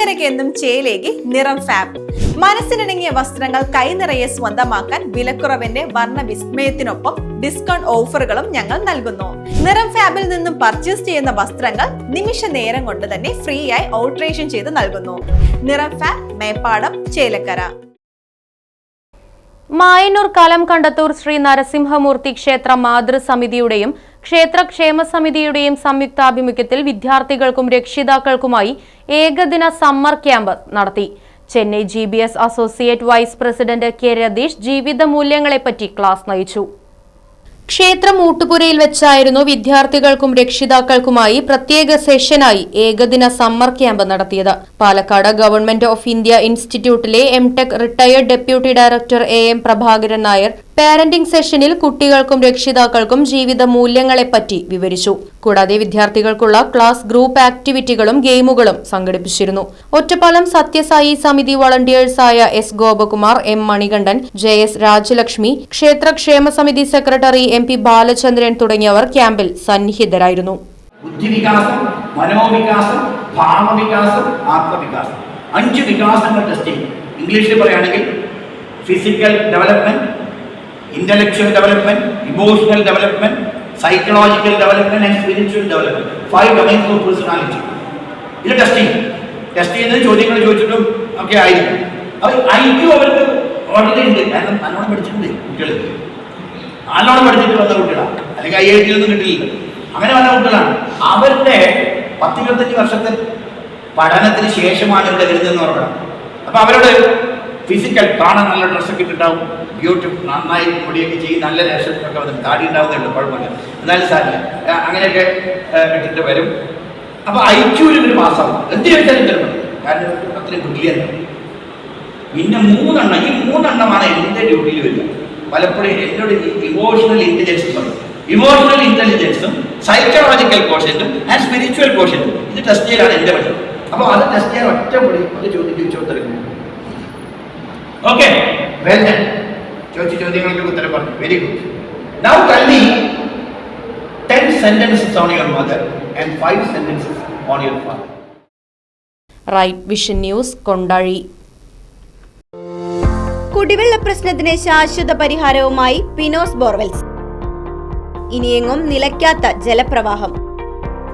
ചേലക്കരയ്ക്ക് എന്നും ചേലേക്ക് നിറം ഫാബ് മനസ്സിനിണങ്ങിയ വസ്ത്രങ്ങൾ കൈനിറയെ സ്വന്തമാക്കാൻ വിലക്കുറവിന്റെ വർണ വിസ്മയത്തിനൊപ്പം ഡിസ്കൗണ്ട് ഓഫറുകളും ഞങ്ങൾ നൽകുന്നു. നിറം ഫാബിൽ നിന്നും പർച്ചേസ് ചെയ്യുന്ന വസ്ത്രങ്ങൾ നിമിഷ നേരം കൊണ്ട് തന്നെ ഫ്രീ ആയി ഓൾട്രേഷൻ ചെയ്ത് നൽകുന്നു. നിറം ഫാബ് മേപ്പാടം ചേലക്കര. മായന്നൂർ കലം കണ്ടത്തൂർ ശ്രീ നരസിംഹമൂർത്തി ക്ഷേത്ര മാതൃസമിതിയുടെയും ക്ഷേത്ര ക്ഷേമ സമിതിയുടെയും സംയുക്താഭിമുഖ്യത്തിൽ വിദ്യാർത്ഥികൾക്കും രക്ഷിതാക്കൾക്കുമായി ഏകദിന സമ്മർ ക്യാമ്പ് നടത്തി. Chennai G B S associate vice president K Ratheesh ജീവിത മൂല്യങ്ങളെപ്പറ്റി ക്ലാസ് നയിച്ചു. ക്ഷേത്രം ഊട്ടുപുരയിൽ വെച്ചായിരുന്നു വിദ്യാർത്ഥികൾക്കും രക്ഷിതാക്കൾക്കുമായി പ്രത്യേക സെഷനായി ഏകദിന സമ്മർ ക്യാമ്പ് നടത്തിയത്. പാലക്കാട് ഗവൺമെന്റ് ഓഫ് ഇന്ത്യ ഇൻസ്റ്റിറ്റ്യൂട്ടിലെ M tech retired deputy director A M Prabhakaran Nair parenting സെഷനിൽ കുട്ടികൾക്കും രക്ഷിതാക്കൾക്കും ജീവിത മൂല്യങ്ങളെപ്പറ്റി വിവരിച്ചു. കൂടാതെ വിദ്യാർത്ഥികൾക്കുള്ള ക്ലാസ് ഗ്രൂപ്പ് ആക്ടിവിറ്റികളും ഗെയിമുകളും സംഘടിപ്പിച്ചിരുന്നു. ഒറ്റപ്പാലം സത്യസായി സമിതി വളണ്ടിയേഴ്സായ S Gopakumar M Manikandan J S Rajalakshmi ക്ഷേത്രക്ഷേമ സമിതി സെക്രട്ടറി എം പി ബാലചന്ദ്രൻ തുടങ്ങിയവർ ക്യാമ്പിൽ സന്നിഹിതരായിരുന്നു. ബുദ്ധിവികാസം മനോവികാസം ആത്മവികാസം. അഞ്ച് വികാസങ്ങൾ ഇംഗ്ലീഷിൽ പറയുകയാണെങ്കിൽ physical development intellectual development emotional development psychological development and spiritual development five domains of personality ഇത് ടെസ്റ്റ് ചെയ്യും. ടെസ്റ്റ് ചെയ്യുന്നത് ചോദ്യങ്ങൾ ചോദിച്ചിട്ടും ഒക്കെ ആയിരിക്കും. അപ്പൊ ഐ ക്യു അവർക്ക് ഓൾറെഡി ഉണ്ട്. കാരണം നല്ലോണം പഠിച്ചിട്ടുണ്ട് കുട്ടികൾ നല്ലോണം പഠിച്ചിട്ട് വന്ന കുട്ടികളാണ് അല്ലെങ്കിൽ ഐ ഐ ടിയിൽ ഒന്നും കിട്ടില്ല അങ്ങനെ വന്ന കുട്ടികളാണ്. അവരുടെ പത്തിരുപത്തഞ്ച് വർഷത്തെ പഠനത്തിന് ശേഷമാണ് ഇവിടെ വരുന്നതെന്ന് പറഞ്ഞത് അപ്പൊ അവരോട് ഫിസിക്കൽ കാണാൻ നല്ല ഡ്രസ്സൊക്കെ ഇട്ടിട്ടുണ്ടാവും ബ്യൂട്ടി നന്നായി മുടിയൊക്കെ ചെയ്യും നല്ല രക്ഷത്തൊക്കെ വന്നിട്ട് താടി ഉണ്ടാവുന്നുണ്ട് കുഴപ്പമില്ല എന്നാലും സാറിന് അങ്ങനെയൊക്കെ ഇട്ടിട്ട് വരും. അപ്പൊ ഐക്യൂരി ഇവർ പാസ്സാവും എന്ത് ചോദിച്ചാലും തരും കാരണം അത്രയും ബ്രില്യന്റ് പിന്നെ മൂന്നെണ്ണം ഈ മൂന്നെണ്ണമാണ് എന്റെ ഡ്യൂട്ടിയിൽ വരിക പലപ്പോഴും എന്നോട് ഇമോഷണൽ ഇന്റലിജൻസ് പറയും. ഇമോഷണൽ ഇന്റലിജൻസും സൈക്കോളജിക്കൽ കോഷനും ആൻഡ് സ്പിരിച്വൽ കോഷനും ഇത് ടെസ്റ്റ് ചെയ്യലാണ് എന്റെ പണി. അപ്പോൾ അത് ടെസ്റ്റ് ചെയ്യാൻ ഒറ്റ പണി ഒരു ചോദ്യം ചോദിച്ചോട്ടെടുക്കും ഓക്കെ വെൽ ഡൺ ചോദിച്ച ചോദ്യങ്ങൾക്ക് ഉത്തരം പറഞ്ഞു. Very good now tell me 10 sentences on your mother and five sentences on your father right vision news Kondazhi കുടിവെള്ള പ്രശ്നത്തിന് ശാശ്വത പരിഹാരവുമായി പിനോസ് ബോർവെൽസ്. ഇനിയെങ്ങും നിലയ്ക്കാത്ത ജലപ്രവാഹം.